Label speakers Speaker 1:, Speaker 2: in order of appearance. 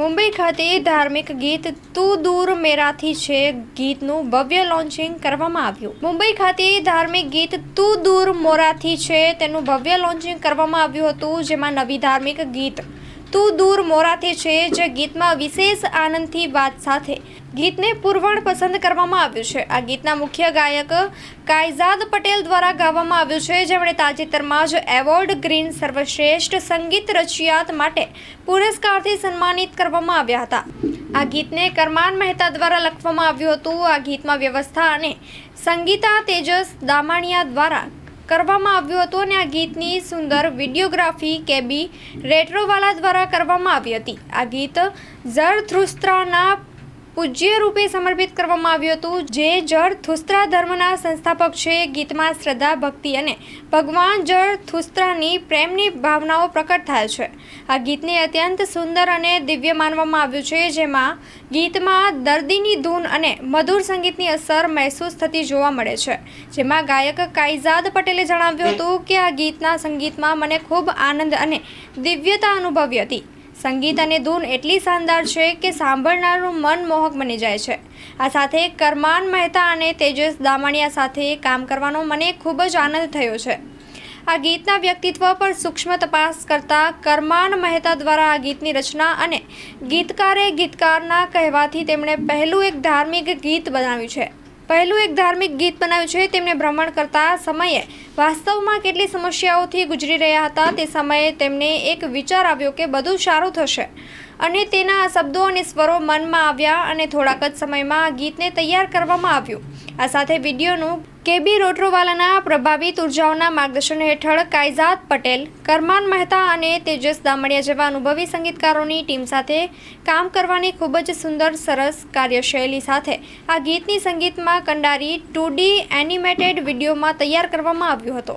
Speaker 1: મુંબઈ ખાતે ધાર્મિક ગીત તું દૂર મેરાથી છે ગીતનું ભવ્ય લોન્ચિંગ કરવામાં આવ્યું. મુંબઈ ખાતે ધાર્મિક ગીત તું દૂર મોરાથી છે તેનું ભવ્ય લોન્ચિંગ કરવામાં આવ્યું હતું, જેમાં નવી ધાર્મિક ગીત તું દૂર મોરાથી છે જે ગીતમાં વિશેષ આનંદથી વાત સાથે. ગીતને પુરવણ પસંદ કરવામાં આવ્યું છે. આ ગીતના મુખ્ય ગાયક કાયઝાદ પટેલ દ્વારા ગાવામાં આવ્યું છે. જેમણે તાજેતરમાં જ એવોર્ડ ગ્રીન સર્વશ્રેષ્ઠ સંગીત રચિયાત માટે પુરસ્કારથી સન્માનિત કરવામાં આવ્યા હતા. આ ગીતને કરમાન મહેતા દ્વારા લખવામાં આવ્યું હતું. આ ગીતમાં વ્યવસ્થા અને સંગીતા તેજસ દામાણિયા દ્વારા કરવામાં આવ્યું હતું અને આ ગીતની સુંદર વિડીયોગ્રાફી કેબી રેટ્રોવાલા દ્વારા કરવામાં આવી હતી. આ ગીત ઝરથુસ્ત્રાના પૂજ્ય રૂપે સમર્પિત કરવામાં આવ્યું હતું. જે જળ થુસ્ત્રા ધર્મના સંસ્થાપક છે. ગીતમાં શ્રદ્ધા, ભક્તિ અને ભગવાન જળ થુસ્ત્રાની પ્રેમની ભાવનાઓ પ્રકટ થાય છે. આ ગીતને અત્યંત સુંદર અને દિવ્ય માનવામાં આવ્યું છે, જેમાં ગીતમાં દર્દીની ધૂન અને મધુર સંગીતની અસર મહેસૂસ થતી જોવા મળે છે. જેમાં ગાયક કાયઝાદ પટેલે જણાવ્યું હતું કે આ ગીતના સંગીતમાં મને ખૂબ આનંદ અને દિવ્યતા અનુભવી હતી. સંગીત અને ધૂન એટલી શાનદાર છે કે સાંભળનારનું મન મોહક બની જાય છે. આ સાથે કરમાન મહેતા અને તેજસ દામણિયા સાથે કામ કરવાનો મને ખૂબ જ આનંદ થયો છે. આ ગીતના વ્યક્તિત્વ પર સૂક્ષ્મ તપાસ કરતા કરમાન મહેતા દ્વારા આ ગીતની રચના અને ગીતકારે ગીતકારના કહેવાથી તેમણે પહેલું એક ધાર્મિક ગીત બનાવ્યું છે. પહેલું એક ધાર્મિક ગીત બનાવ્યું છે. તેમણે ભ્રમણ કરતા સમયે વાસ્તવમાં કેટલી સમસ્યાઓથી ગુજરી રહ્યા હતા તે સમયે તેમને એક વિચાર આવ્યો કે બધું સારું થશે. અને તેના શબ્દો અને સ્વરો મનમાં આવ્યા અને થોડાક જ સમયમાં આ ગીતને તૈયાર કરવામાં આવ્યું. આ સાથે વિડીયોનું કેબી રોટ્રોવાલાના પ્રભાવિત ઉર્જાઓના માર્ગદર્શન હેઠળ કાયઝાદ પટેલ, કરમાન મહેતા અને તેજસ દામડિયા જેવા અનુભવી સંગીતકારોની ટીમ સાથે કામ કરવાની ખૂબ જ સુંદર, સરસ કાર્યશૈલી સાથે આ ગીતની સંગીતમાં કંડારી ટુ ડી એનિમેટેડ વિડીયોમાં તૈયાર કરવામાં આવ્યો હતો.